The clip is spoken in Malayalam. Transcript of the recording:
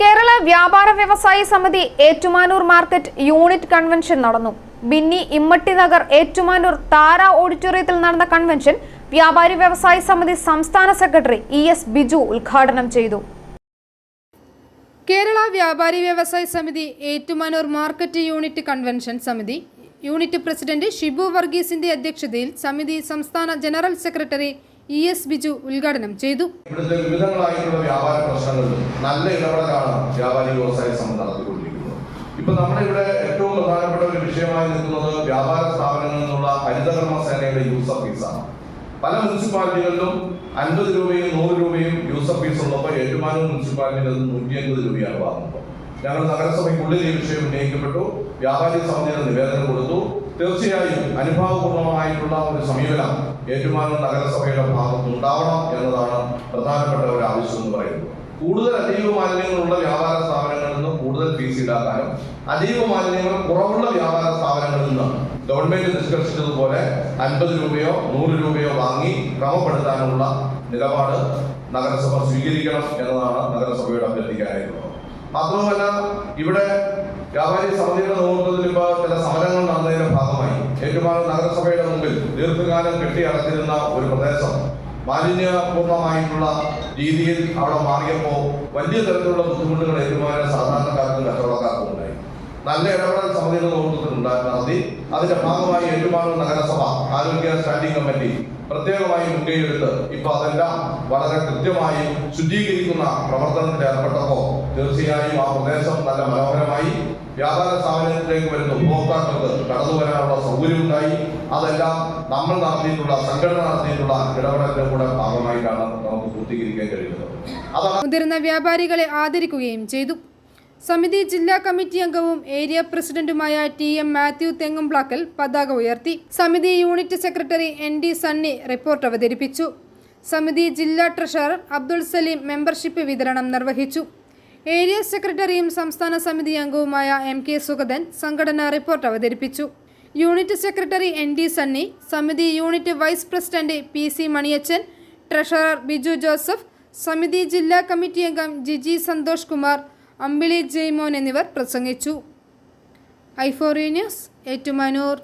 കേരള വ്യാപാര വ്യവസായ Samithi Ettumanoor market unit convention നടന്നു. ബിന്നി ഇമ്മട്ടി നഗർ ഏറ്റുമാനൂർ താര ഓഡിറ്റോറിയത്തിൽ നടന്ന കൺവെൻഷൻ വ്യാപാരി വ്യവസായ സമിതി സംസ്ഥാന സെക്രട്ടറി ഇ എസ് ബിജു ഉദ്ഘാടനം ചെയ്തു. Kerala Vyapari Vyavasaya Samithi Ettumanoor market unit convention സമിതി യൂണിറ്റ് പ്രസിഡന്റ് ഷിബു വർഗീസിന്റെ അധ്യക്ഷതയിൽ സമിതി സംസ്ഥാന general secretary E S Biju ഉദ്ഘാടനം ചെയ്തു. വ്യാപാര നല്ല ഇപ്പൊ നമ്മുടെ ഇവിടെ ഏറ്റവും പ്രധാനപ്പെട്ട ഒരു വിഷയമായി നിൽക്കുന്നത് വ്യാപാര സ്ഥാപനങ്ങളിൽ നിന്നുള്ള ഹരിതകർമ്മ സേനയുടെ യൂസർ ഫീസാണ്. പല മുനിസിപ്പാലിറ്റികളിലും അൻപത് രൂപയും നൂറ് രൂപയും യൂസർ ഫീസ് ഉള്ളപ്പോൾ ഏറ്റുമാനൂർ മുനിസിപ്പാലിറ്റിയിൽ അത് നൂറ്റി അൻപത് രൂപയാണ് വാങ്ങുന്നത്. ഞങ്ങൾ നഗരസഭയ്ക്കുള്ളിൽ ഈ വിഷയം ഉന്നയിക്കപ്പെട്ടു. വ്യാപാരി സമിതിയുടെ നിവേദനം കൊടുത്തു. തീർച്ചയായും അനുഭാവപൂർണമായിട്ടുള്ള ഒരു സമീപനം ഏറ്റുമാനൂർ നഗരസഭയുടെ ഭാഗത്ത് ഉണ്ടാവണം എന്നതാണ് പ്രധാനപ്പെട്ട ഒരു ആവശ്യം എന്ന് പറയുന്നത്. കൂടുതൽ അതീവ മാലിന്യങ്ങളുള്ള വ്യാപാര സ്ഥാപനങ്ങളിൽ നിന്ന് കൂടുതൽ ഫീസ് ഈടാക്കാനും അതീവ മാലിന്യങ്ങൾ കുറവുള്ള വ്യാപാര സ്ഥാപനങ്ങളിൽ നിന്ന് ഗവൺമെന്റ് നിഷ്കർഷിച്ചതുപോലെ അൻപത് രൂപയോ നൂറ് രൂപയോ വാങ്ങി ക്രമപ്പെടുത്താനുള്ള നിലപാട് നഗരസഭ സ്വീകരിക്കണം എന്നതാണ് നഗരസഭയുടെ അഭ്യർത്ഥിക്കാനായിട്ടുള്ളത്. മാത്രവുമല്ല ഇവിടെ വ്യാപാരി സമിതിയുടെ നേതൃത്വത്തിൽ ഇപ്പോൾ ചില ഭാഗമായി ഏറ്റുമാനൂർ നഗരസഭയുടെ മുമ്പിൽ ദീർഘകാലം കെട്ടിയടച്ചിരുന്ന ഒരു പ്രദേശം മാലിന്യപൂർണമായിട്ടുള്ള രീതിയിൽ അവിടെ മാറിയപ്പോൾ വലിയ തരത്തിലുള്ള ബുദ്ധിമുട്ടുകൾ ഏറ്റുമാനൂർ സാധാരണക്കാർക്കും കച്ചവടക്കാർക്കും ഉണ്ടായി നല്ല ഇടപെടൽ സമിതിയുടെ നേതൃത്വത്തിൽ ഉണ്ടായി നടത്തി അതിന്റെ ഭാഗമായി ഏറ്റുമാനൂർ നഗരസഭ ആരോഗ്യ സ്റ്റാൻഡിംഗ് കമ്മിറ്റി പ്രത്യേകമായി മുൻകൈയെടുത്ത് ഇപ്പൊ അതെല്ലാം വളരെ കൃത്യമായി ശുദ്ധീകരിക്കുന്ന പ്രവർത്തനത്തിൽ ഏർപ്പെട്ടപ്പോൾ തീർച്ചയായും ആ പ്രദേശം നല്ല മനോഹരമായി വ്യാപാര സ്ഥാപനത്തിലേക്ക് വരുന്ന ഉപഭോക്താക്കൾക്ക് കടന്നു വരാനുള്ള സൗകര്യമുണ്ടായി. അതെല്ലാം നമ്മൾ നടത്തിയിട്ടുള്ള സംഘടന നടത്തിയിട്ടുള്ള ഇടപെടലിന്റെ കൂടെ ഭാഗമായിട്ടാണ് നമുക്ക് പൂർത്തീകരിക്കാൻ കഴിയുന്നത്. മുതിർന്ന വ്യാപാരികളെ ആദരിക്കുകയും ചെയ്തു. സമിതി ജില്ലാ കമ്മിറ്റി അംഗവും ഏരിയ പ്രസിഡന്റുമായ ടി എം മാത്യു തെങ്ങുംപ്ലാക്കൽ പതാക ഉയർത്തി. സമിതി unit secretary N D Sunny report അവതരിപ്പിച്ചു. സമിതി ജില്ലാ ട്രഷറർ അബ്ദുൾ സലീം മെമ്പർഷിപ്പ് വിതരണം നിർവഹിച്ചു. ഏരിയ സെക്രട്ടറിയും സംസ്ഥാന സമിതി അംഗവുമായ എം കെ സുഗതൻ സംഘടന റിപ്പോർട്ട് അവതരിപ്പിച്ചു. Unit secretary N D Sunny സമിതി unit vice president P C Maniyachan treasurer Biju Joseph സമിതി ജില്ലാ കമ്മിറ്റി അംഗം ജിജി സന്തോഷ് കുമാർ അമ്പിളി ജെയ്മോൻ എന്നിവർ പ്രസംഗിച്ചു. ഐഫോറി ന്യൂസ് ഏറ്റുമാനൂർ.